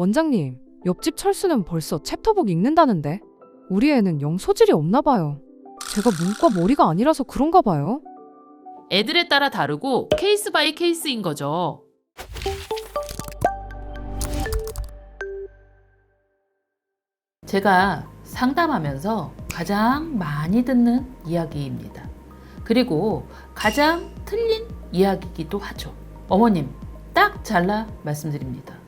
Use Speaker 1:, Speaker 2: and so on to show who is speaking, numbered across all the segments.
Speaker 1: 원장님, 옆집 철수는 벌써 챕터북 읽는다는데 우리 애는 영 소질이 없나 봐요. 제가 문과 머리가 아니라서 그런가 봐요.
Speaker 2: 애들에 따라 다르고 케이스 바이 케이스인 거죠. 제가 상담하면서 가장 많이 듣는 이야기입니다. 그리고 가장 틀린 이야기이기도 하죠. 어머님, 딱 잘라 말씀드립니다.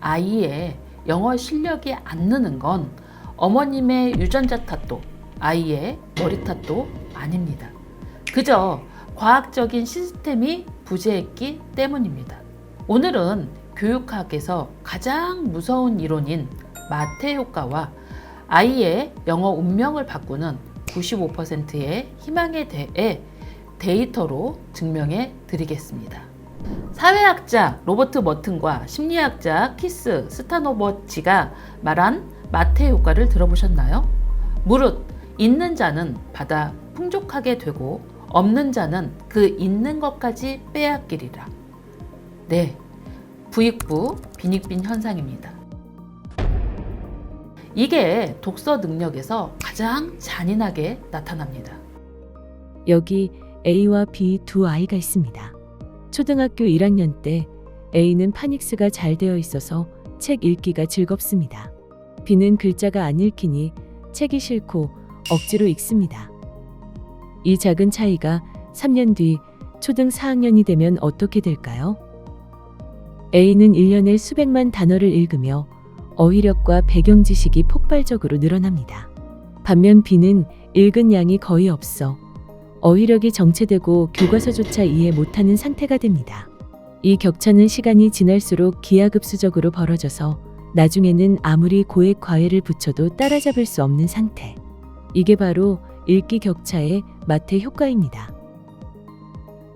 Speaker 2: 아이의 영어 실력이 안 느는 건 어머님의 유전자 탓도 아이의 머리 탓도 아닙니다. 그저 과학적인 시스템이 부재했기 때문입니다. 오늘은 교육학에서 가장 무서운 이론인 마태 효과와 아이의 영어 운명을 바꾸는 95%의 희망에 대해 데이터로 증명해 드리겠습니다. 사회학자 로버트 머튼과 심리학자 키스 스타노버치가 말한 마태 효과를 들어보셨나요? 무릇 있는 자는 받아 풍족하게 되고 없는 자는 그 있는 것까지 빼앗기리라. 네, 부익부 빈익빈 현상입니다. 이게 독서 능력에서 가장 잔인하게 나타납니다.
Speaker 3: 여기 A와 B 두 아이가 있습니다. 초등학교 1학년 때 A는 파닉스가 잘 되어 있어서 책 읽기가 즐겁습니다. B는 글자가 안 읽히니 책이 싫고 억지로 읽습니다. 이 작은 차이가 3년 뒤 초등 4학년이 되면 어떻게 될까요? A는 1년에 수백만 단어를 읽으며 어휘력과 배경 지식이 폭발적으로 늘어납니다. 반면 B는 읽은 양이 거의 없어 어휘력이 정체되고 교과서조차 이해 못하는 상태가 됩니다. 이 격차는 시간이 지날수록 기하급수적으로 벌어져서 나중에는 아무리 고액 과외를 붙여도 따라잡을 수 없는 상태. 이게 바로 읽기 격차의 마태 효과입니다.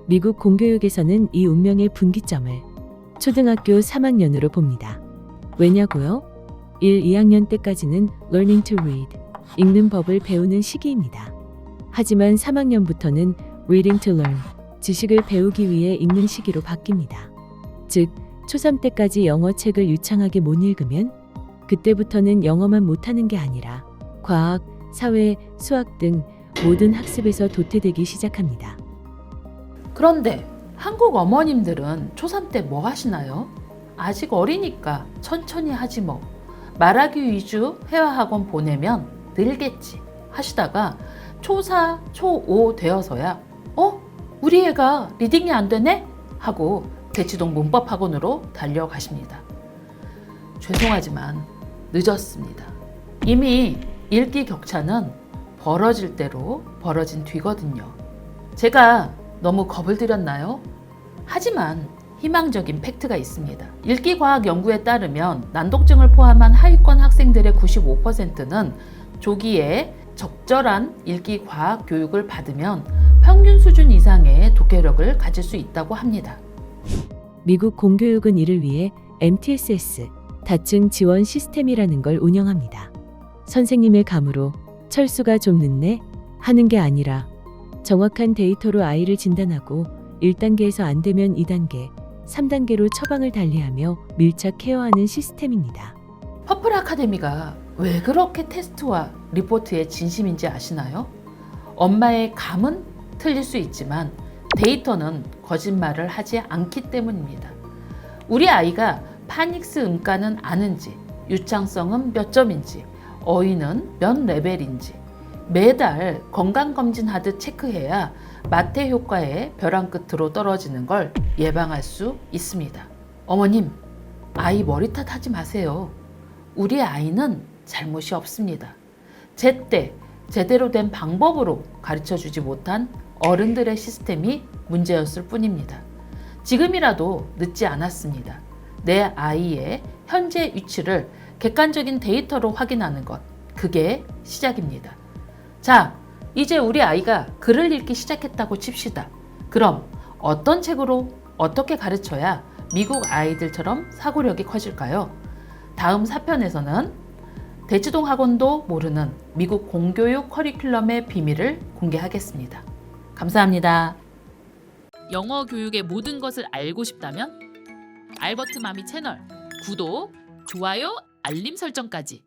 Speaker 3: 미국 공교육에서는 이 운명의 분기점을 초등학교 3학년으로 봅니다. 왜냐고요? 1, 2학년 때까지는 learning to read, 읽는 법을 배우는 시기입니다. 하지만 3학년부터는 reading to learn, 지식을 배우기 위해 읽는 시기로 바뀝니다. 즉, 초3 때까지 영어 책을 유창하게 못 읽으면 그때부터는 영어만 못하는 게 아니라 과학, 사회, 수학 등 모든 학습에서 도태되기 시작합니다.
Speaker 2: 그런데 한국 어머님들은 초3 때 뭐 하시나요? 아직 어리니까 천천히 하지 뭐. 말하기 위주 회화학원 보내면 늘겠지 하시다가 초4, 초5 되어서야 어? 우리 애가 리딩이 안 되네? 하고 대치동 문법 학원으로 달려가십니다. 죄송하지만 늦었습니다. 이미 읽기 격차는 벌어질 대로 벌어진 뒤거든요. 제가 너무 겁을 들였나요? 하지만 희망적인 팩트가 있습니다. 읽기 과학 연구에 따르면 난독증을 포함한 하위권 학생들의 95%는 조기에 적절한 읽기 과학 교육을 받으면 평균 수준 이상의 독해력을 가질 수 있다고 합니다.
Speaker 3: 미국 공교육은 이를 위해 MTSS, 다층 지원 시스템이라는 걸 운영합니다. 선생님의 감으로 철수가 좀 늦네 하는 게 아니라 정확한 데이터로 아이를 진단하고 1단계에서 안 되면 2단계, 3단계로 처방을 달리하며 밀착 케어하는 시스템입니다.
Speaker 2: 퍼플 아카데미가 왜 그렇게 테스트와 리포트에 진심인지 아시나요? 엄마의 감은 틀릴 수 있지만 데이터는 거짓말을 하지 않기 때문입니다. 우리 아이가 파닉스 음가는 아는지, 유창성은 몇 점인지, 어휘는 몇 레벨인지 매달 건강검진 하듯 체크해야 마태 효과의 벼랑 끝으로 떨어지는 걸 예방할 수 있습니다. 어머님, 아이 머리 탓하지 마세요. 우리 아이는 잘못이 없습니다. 제때 제대로 된 방법으로 가르쳐 주지 못한 어른들의 시스템이 문제였을 뿐입니다. 지금이라도 늦지 않았습니다. 내 아이의 현재 위치를 객관적인 데이터로 확인하는 것, 그게 시작입니다. 자, 이제 우리 아이가 글을 읽기 시작했다고 칩시다. 그럼 어떤 책으로 어떻게 가르쳐야 미국 아이들처럼 사고력이 커질까요? 다음 사편에서는 대치동 학원도 모르는 미국 공교육 커리큘럼의 비밀을 공개하겠습니다. 감사합니다. 영어 교육의 모든 것을 알고 싶다면 알버트 마미 채널 구독, 좋아요, 알림 설정까지.